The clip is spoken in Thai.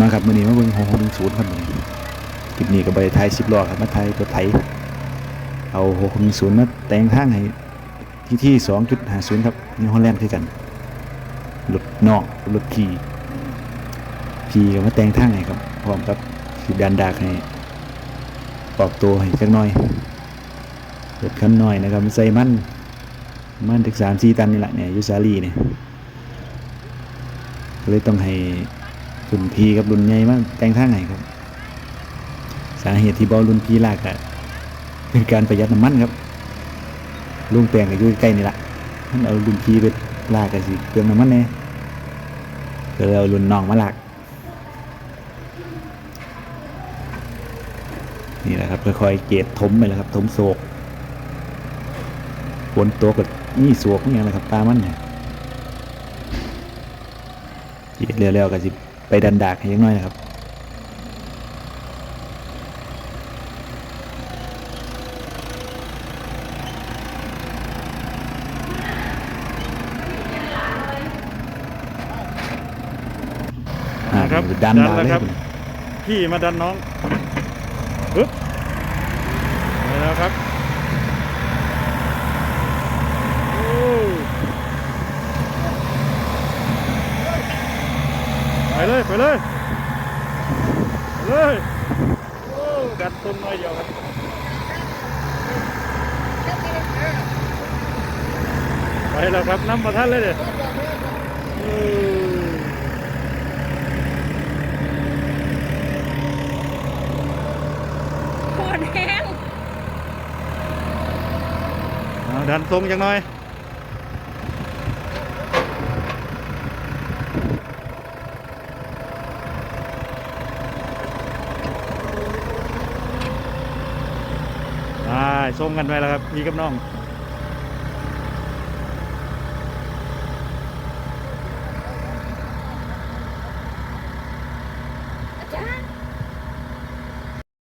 มาครับมื่อนี้มาเบิ่งหกหกหนึ่งศูนย์ครับมื่อนี้คลิปนี้ก็ไปไทยสิบล้อครับมาไทยตัวไทยเอาหกหกหนึ่งศูนย์มาแต่งทางให้ที่ที่สองจุดห้าศูนย์ครับนี่ฮอลแลนด์คือกันรถนอกรถขี่ขี่ก็มาแต่งทางให้ครับพร้อมกับสีดันดากให้ปรับตัวให้จักหน่อยรถคันหน้อยนะครับใส่มันมันถึงสามสี่ตันนี่แหละเนี่ยยูซารีเนี่ยเลยต้องให้ รุ่นพีกับรุ่นใหญ่มาแต่งท่าไหนครับ สาเหตุที่บอรุ่นพีลากอะคือการประหยัดน้ำมันครับลุงแปลงก็อยู่ใกล้นี่แหละมันเอารุ่นพีไปลากกันสิเปลืองน้ำมันแน่ก็เลยเอารุ่นน้องมาลากนี่แหละครับค่อยๆเกตถมไปเลยครับ ถมโศกฝนตกกับนี่โศกนี่อะไรครับตามันเนี่ยจีดเร็วๆก็สิ ไปดันดากให้ยังน้อยนะครับอ่าครับดันดันดากแล้วเลยครับ พี่มาดันน้องปึ๊บไปแล้วครับโอ้ไป เลยไปเลยไปเลยโอ้ดันตรงหน่อยเดียวครับไปแล้วครับน้ำมาท่านเลยเด็ดปวดแห้งดันตรงจังหน่อย อ่าส่งกันไปแล้วครับพี่กับน้อง